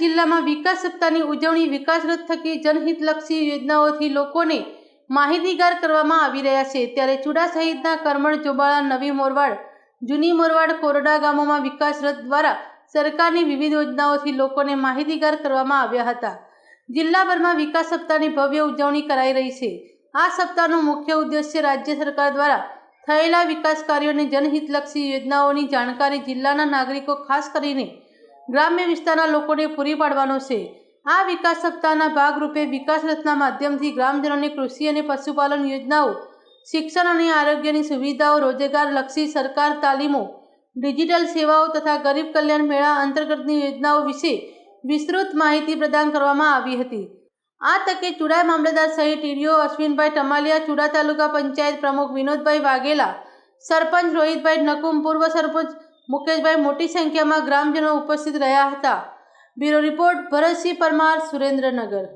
જિલ્લામાં વિકાસ સપ્તાહની ઉજવણી વિકાસ રથ થકી જનહિતલક્ષી યોજનાઓથી લોકોને માહિતીગાર કરવામાં આવી રહ્યા છે. ત્યારે ચુડા સહિતના કરમણ જોબાળા નવી મોરવાડ, જૂની મોરવાડ, કોરડા ગામોમાં વિકાસ રથ દ્વારા સરકારની વિવિધ યોજનાઓથી લોકોને માહિતીગાર કરવામાં આવ્યા હતા. જિલ્લાભરમાં વિકાસ સપ્તાહની ભવ્ય ઉજવણી કરાઈ રહી છે. આ સપ્તાહનો મુખ્ય ઉદ્દેશ્ય રાજ્ય સરકાર દ્વારા થયેલા વિકાસ કાર્યોની જનહિતલક્ષી યોજનાઓની જાણકારી જિલ્લાના નાગરિકો ખાસ કરીને ગ્રામ્ય વિસ્તારના લોકોને પૂરી પાડવાનો છે. આ વિકાસ સપ્તાહના ભાગરૂપે વિકાસ રથના માધ્યમથી ગ્રામજનોને કૃષિ અને પશુપાલન યોજનાઓ, શિક્ષણ અને આરોગ્યની સુવિધાઓ રોજગારલક્ષી સરકાર તાલીમો, ડિજિટલ સેવાઓ તથા ગરીબ કલ્યાણ મેળા અંતર્ગતની યોજનાઓ વિશે વિસ્તૃત માહિતી પ્રદાન કરવામાં આવી હતી. આ તકે ચુડા મામલતદાર સહિત ટીડીઓ અશ્વિનભાઈ ટમાલિયા, ચુડા તાલુકા પંચાયત પ્રમુખ વિનોદભાઈ વાઘેલા, સરપંચ રોહિતભાઈ નકુમ, પૂર્વ સરપંચ મુકેશભાઈ મોટી સંખ્યામાં ગ્રામજનો ઉપસ્થિત રહ્યા હતા. Bureau report Bharatsinh Parmar Surendranagar.